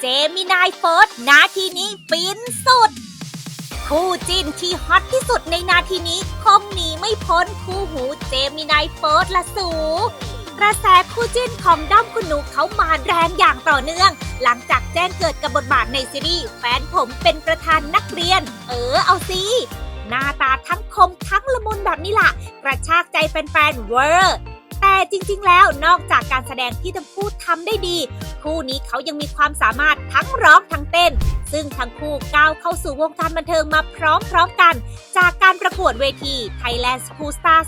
เจมินายโฟร์สนาทีนี้ฟินสุด คู่จิ้นที่ฮอตที่สุดในนาทีนี้คงหนีไม่พ้นคู่หูเจมินายโฟร์สละสูกระแสคู่จิ้นของด้อมคุณหนูเขามาแรงอย่างต่อเนื่อง หลังจากแจ้งเกิดกับบทบาทในซีรีส์แฟนผมเป็นประธานนักเรียน เออเอาสิหน้าตาทั้งคมทั้งละมุนแบบนี้ล่ะ กระชากใจแฟนๆเวอร์ แต่จริงๆ แล้วนอกจากการแสดงที่ทั้งคู่ทำได้ดี คู่นี้เขายังมีความสามารถทั้งร้องทั้งเต้น ซึ่งทั้งคู่ก้าวเข้าสู่วงการบันเทิงมาพร้อมๆกัน จากการประกวดเวที Thailand School Star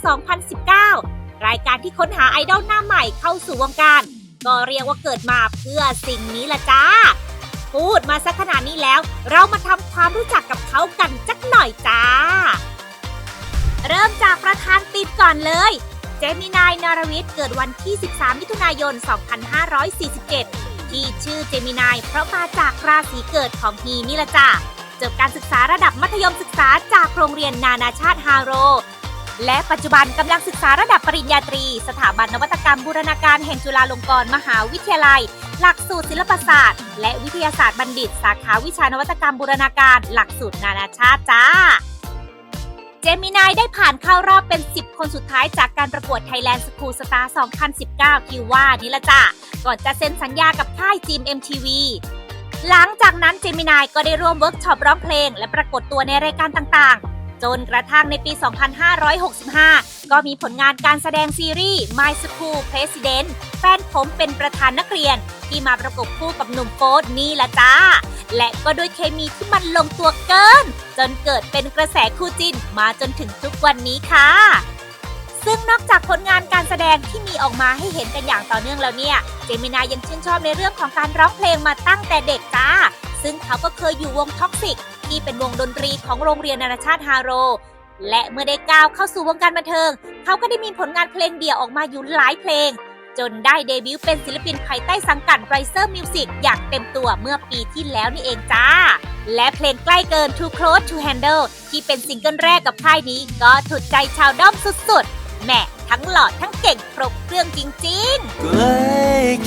2019 รายการที่ค้นหาไอดอลหน้าใหม่เข้าสู่วงการ ก็เรียกว่าเกิดมาเพื่อสิ่งนี้ละจ้า พูดมาสักขนาดนี้แล้ว เรามาทำความรู้จักกับเขากันจักหน่อยจ้า เริ่มจากประธานติดก่อนเลย เจมินายนรวิทย์เกิดวันที่ 13 มิถุนายน 2547 ที่ชื่อเจมินายเพราะมาจากราศีเกิดของฮีนี่ละจ้ะจบการศึกษาระดับมัธยมศึกษาจากโรงเรียนนานาชาติฮาโร และปัจจุบันกำลังศึกษาระดับปริญญาตรี สถาบันนวัตกรรมบูรณาการแห่งจุฬาลงกรณ์มหาวิทยาลัย หลักสูตรศิลปศาสตร์ และวิทยาศาสตร์บัณฑิต สาขาวิชานวัตกรรมบูรณาการ หลักสูตรนานาชาติจ้า เจมินายได้ผ่านเข้ารอบเป็น 10 คนสุดท้ายจากการประกวด Thailand School Star 2019ที่ว่านี่ละจ้ะ ก่อนจะเซ็นสัญญากับค่ายจีม MTV หลังจากนั้นเจมินายก็ได้ร่วมเวิร์กช็อปร้องเพลง และปรากฏตัวในรายการต่างๆ จนกระทั่งในปี 2565 ก็มีผลงานการแสดงซีรีส์ My School President แฟนผมเป็นประธานนักเรียน ที่มาประกบคู่กับหนุ่มโฟสนี่ละจ้า และก็ด้วยเคมีที่มันลงตัวเกิน จนเกิดเป็นกระแสคู่จิ้นมาจนถึงทุกวันนี้ค่ะ ซึ่งนอกจากผลงานการแสดงที่มีออกมาให้เห็นกันอย่างต่อเนื่องแล้วเนี่ย เจมินายังชื่นชอบในเรื่องของการร้องเพลงมาตั้งแต่เด็กจ้า ซึ่งเขาก็เคยอยู่วงท็อกซิกที่เป็นวงดนตรีของโรงเรียนนานาชาติฮาโร และเมื่อได้ก้าวเข้าสู่วงการบันเทิง เขาก็ได้มีผลงานเพลงเดี่ยวออกมาอยู่หลายเพลง จนได้เดบิวต์เป็นศิลปินภายใต้สังกัด Riser Music อย่างเต็มตัวเมื่อปีที่แล้วนี่เองจ้า และเพลงใกล้เกิน Too Close to Handle ที่เป็นซิงเกิลแรกกับค่ายนี้ ก็ถูกใจชาวด้อมสุดๆ แหม่ทั้งหล่อทั้งเก่งครบเครื่องจริงๆใกล้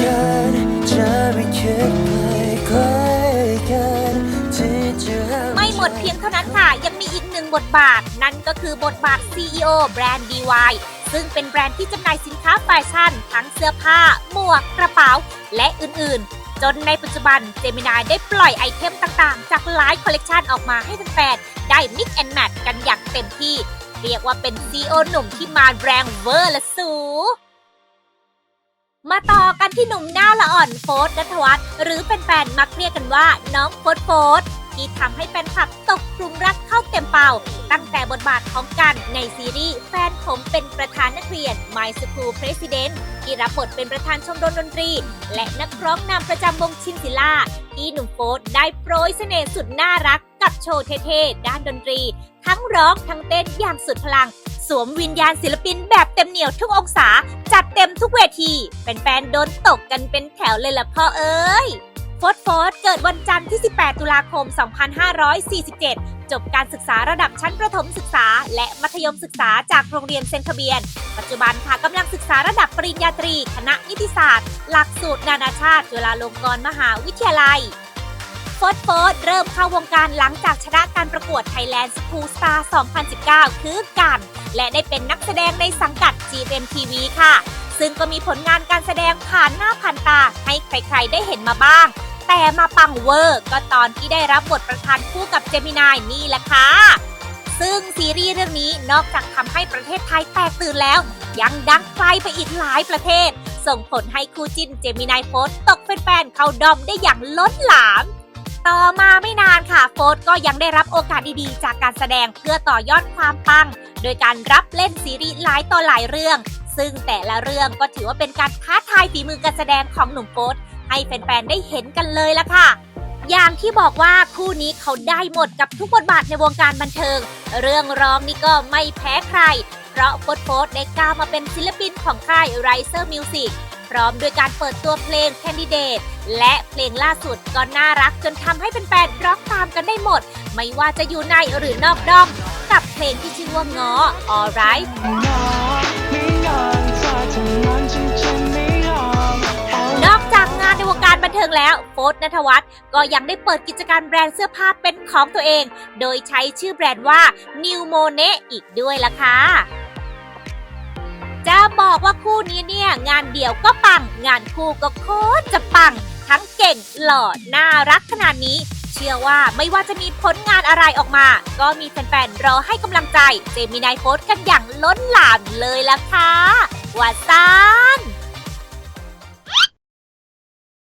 กันจะไม่คิดไกลใกล้กันที่จะห้าไม่หมดเพียงเท่านั้นค่ะ ยังมีอีกหนึ่งบทบาท นั่นก็คือบทบาท CEO แบรนด์ DY ซึ่งเป็นแบรนด์ที่จำหน่ายสินค้าแฟชั่น ทั้งเสื้อผ้า หมวก กระเป๋า และอื่น ๆ จนในปัจจุบันเจมินายได้ปล่อยไอเทมต่าง ๆ จากหลายคอลเลกชันออกมาให้แฟนๆได้ Mix and Match กันอย่างเต็มที่ เรียกว่าเป็น CEO หนุ่มที่มาแรงเวอร์ละสูมาต่อกันที่หนุ่มหน้าละอ่อนโฟสนัทวัฒน์หรือเป็นแฟนๆมักเรียกกันว่าน้องโฟสโฟส ที่ทำให้แฟนคลับตกกลุ่มรักเข้าเต็มเป่า ตั้งแต่บทบาทของกันในซีรีส์แฟนผมเป็นประธานนักเรียน My School President ที่รับบทเป็นประธานชมรมดนตรี และนักร้องนำประจำวงชินศิลาที่หนุ่มโฟสได้โปรยเสน่ห์สุดน่ารักกับโชว์เท่ๆ ด้านดนตรี ทั้งร้องทั้งเต้นอย่างสุดพลัง สวมวิญญาณศิลปินแบบเต็มเหนียวทุกองศา จัดเต็มทุกเวทีแฟนๆโดนตกกันเป็นแถวเลยล่ะพ่อเอ้ย โฟร์ดโฟร์ดเกิดวันจันทร์ที่ 18 ตุลาคม 2547 จบการศึกษาระดับชั้นประถมศึกษา และมัธยมศึกษาจากโรงเรียนเซนคเบียน ปัจจุบันค่ะกำลังศึกษาระดับปริญญาตรี คณะนิติศาสตร์ หลักสูตรนานาชาติจุฬาลงกรณ์มหาวิทยาลัยโฟร์ดโฟร์ดเริ่มเข้าวงการหลังจากชนะการประกวด Thailand School Star 2019 คือกัน และได้เป็นนักแสดงในสังกัด GMTV ค่ะ ซึ่งก็มีผลงานการแสดงผ่านหน้าผ่านตาให้ใครๆได้เห็นมาบ้าง แต่มาปังเวอร์ ก็ตอนที่ได้รับบทประธานคู่กับเจมินายนี่แหละค่ะ ซึ่งซีรีส์เรื่องนี้นอกจากทำให้ประเทศไทยแตกตื่นแล้ว ยังดังไกลไปอีกหลายประเทศ ส่งผลให้คู่จิ้นเจมินายโฟสตกเป็นแฟนเข้าดอมได้อย่างล้นหลามต่อมาไม่นานค่ะโฟสก็ยังได้รับโอกาสดีๆ จากการแสดงเพื่อต่อยอดความปัง โดยการรับเล่นซีรีส์หลายต่อหลายเรื่อง ซึ่งแต่ละเรื่องก็ถือว่าเป็นการท้าทายฝีมือการแสดงของหนุ่มโฟส ให้แฟนๆ ได้เห็นกันเลยละค่ะ อย่างที่บอกว่าคู่นี้เขาได้หมดกับทุกบทบาทในวงการบันเทิง เรื่องร้องนี่ก็ไม่แพ้ใคร เพราะโฟสโฟสได้ก้าวมาเป็นศิลปินของค่าย Riser Music พร้อมด้วยการเปิดตัวเพลง Candidate และเพลงล่าสุดก็น่ารักจนทำให้แฟนร้องตามกันได้หมด ไม่ว่าจะอยู่ในหรือนอกด้อม กับเพลงที่ชื่อว่าง้อ Alright จากงานในวงการบันเทิงแล้วโฟร์นัทวัฒน์ก็ยังได้เปิดกิจการแบรนด์เสื้อผ้าเป็นของตัวเอง โดยใช้ชื่อแบรนด์ว่า New m o n e อีกด้วยล่ะค่ะจะบอกว่าคู่นี้เนี่ย งานเดี่ยวก็ปัง งานคู่ก็โคตรจะปัง ทั้งเก่งหล่อน่ารักขนาดนี้ เชื่อว่าไม่ว่าจะมีผลงานอะไรออกมา ก็มีแฟนๆรอให้กำลังใจเจมินายโพสกันอย่างล้นหลามเลยล่ะค่ะว่าซาน